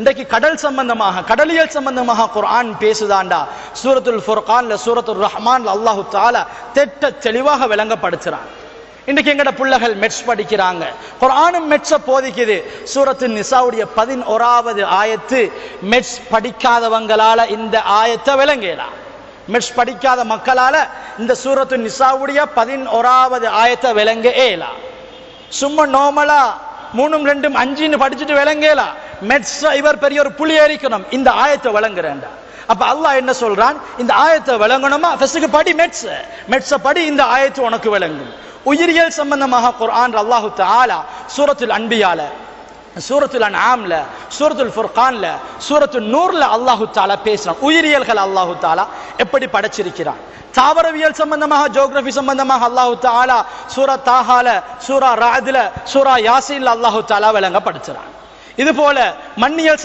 இன்றைக்கு கடல் சம்பந்தமாக கடலியல் சம்பந்தமாக குர்ஆன் பேசுதாண்டா. சூரத்துல் ஃபுர்கான்ல சூரத்துல் ரஹ்மான்ல அல்லாஹு தாலா திட்ட தெளிவாக விளங்கப்படுத்துறான். இன்றைக்கு எங்கட பிள்ளைகள் மெட்ஸ் படிக்கிறாங்க. குர்ஆனும் மெட்ஸ போதிக்குது. சூரத்து நிசாவுடைய பதினோராவது ஆயத்து மெட்ஸ் படிக்காதவங்களால இந்த ஆயத்தை விளங்கலாம் மெட்ஸ் படிக்காத மக்களால இந்த சூரத்து நிசாவுடைய பதினோராவது ஆயத்தை விளங்க ஏலாம் சும்மா நோமலா மூணும் ரெண்டும் அஞ்சுன்னு படிச்சுட்டு விளங்கலாம் மெட்ஸா இவர் பெரிய ஒரு புலி எரிக்கணும். இந்த ஆயத்தை விளங்குறேன்டா அப்ப அல்லாஹ் என்ன சொல்றான்? இந்த ஆயத்தை விளங்கணுமா ஃபர்ஸ்ட்டுக்கு படி மெட்ஸ். மெட்ஸ படி இந்த ஆயத்து உனக்கு விளங்கும் உயிரியல் சம்பந்தமாக குர்ஆன் அல்லாஹு தாலா சூரத்தில் அன்பியால சூரத்துல் ஆம்ல சூரத்துல் ஃபுர்கான்ல சூரத்து நூர்ல அல்லாஹு தாலா பேசுறான். உயிரியல்கள் அல்லாஹு தாலா எப்படி படைச்சிருக்கிறான்? தாவரவியல் சம்பந்தமாக ஜியோகிராஃபி சம்பந்தமாக அல்லாஹு தாலா சூரா தாஹால சூரா ராதுல சூரா யாசின்ல அல்லாஹு தாலா விளங்க படைச்சிறான் இதுபோல மண்ணியல்